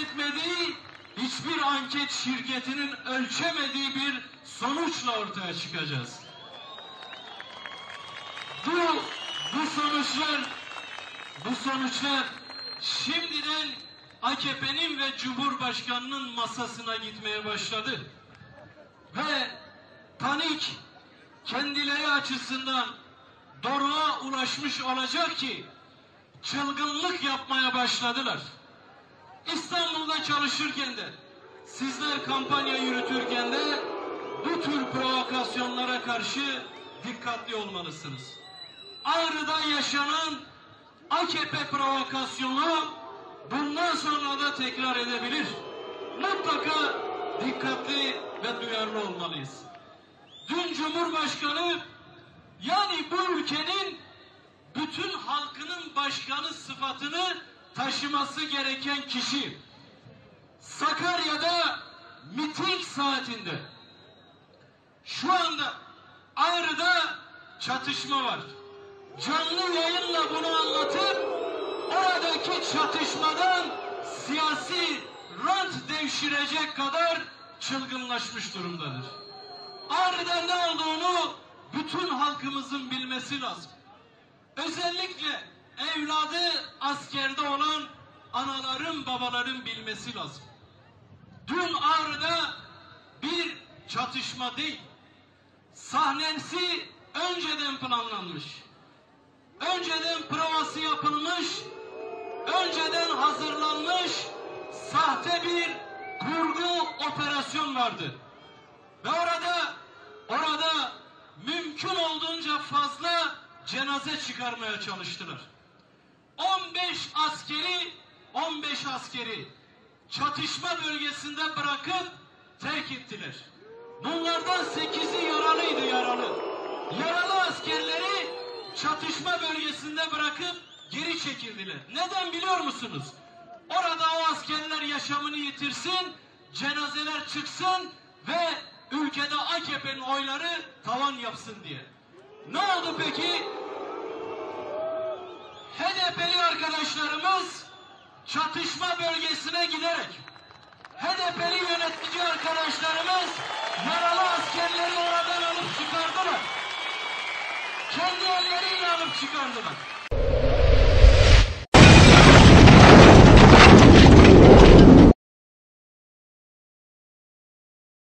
etmediği, hiçbir anket şirketinin ölçemediği bir sonuçla ortaya çıkacağız. Bu, bu sonuçlar, bu sonuçlar şimdiden AKP'nin ve Cumhurbaşkanı'nın masasına gitmeye başladı. Ve panik kendileri açısından doruğa ulaşmış olacak ki çılgınlık yapmaya başladılar. İstanbul'da çalışırken de sizler kampanya yürütürken de bu tür provokasyonlara karşı dikkatli olmalısınız. Ağrı'da yaşanan AKP provokasyonu bundan sonra da tekrar edebilir. Mutlaka dikkatli ve duyarlı olmalıyız. Dün Cumhurbaşkanı yani bu ülkenin bütün halkının başkanı sıfatını taşıması gereken kişi Sakarya'da miting saatinde şu anda Ağrı'da çatışma var. Canlı yayınla bunu anlatıp oradaki çatışmadan siyasi rant devşirecek kadar çılgınlaşmış durumdadır. Ağrı'da ne olduğunu bütün halkımızın bilmesi lazım. Özellikle evladı askerde olan anaların babaların bilmesi lazım. Dün Ağrı'da bir çatışma değil, sahnesi önceden planlanmış. Önceden provası yapılmış, önceden hazırlanmış sahte bir kurgu operasyon vardı. Ve orada orada mümkün olduğunca fazla cenaze çıkarmaya çalıştılar. 15 askeri 15 askeri çatışma bölgesinde bırakıp terk ettiler. Bunlardan 8'i yaralıydı yaralı. Yaralı askerleri çatışma bölgesinde bırakıp geri çekildiler. Neden biliyor musunuz? Orada o askerler yaşamını yitirsin, cenazeler çıksın ve ülkede AKP'nin oyları tavan yapsın diye. Ne oldu peki? HDP'li arkadaşlarımız çatışma bölgesine giderek HDP'li yönetici arkadaşlarımız yaralı askerleri oradan alıp çıkardılar. Kendi elleriyle alıp çıkardılar.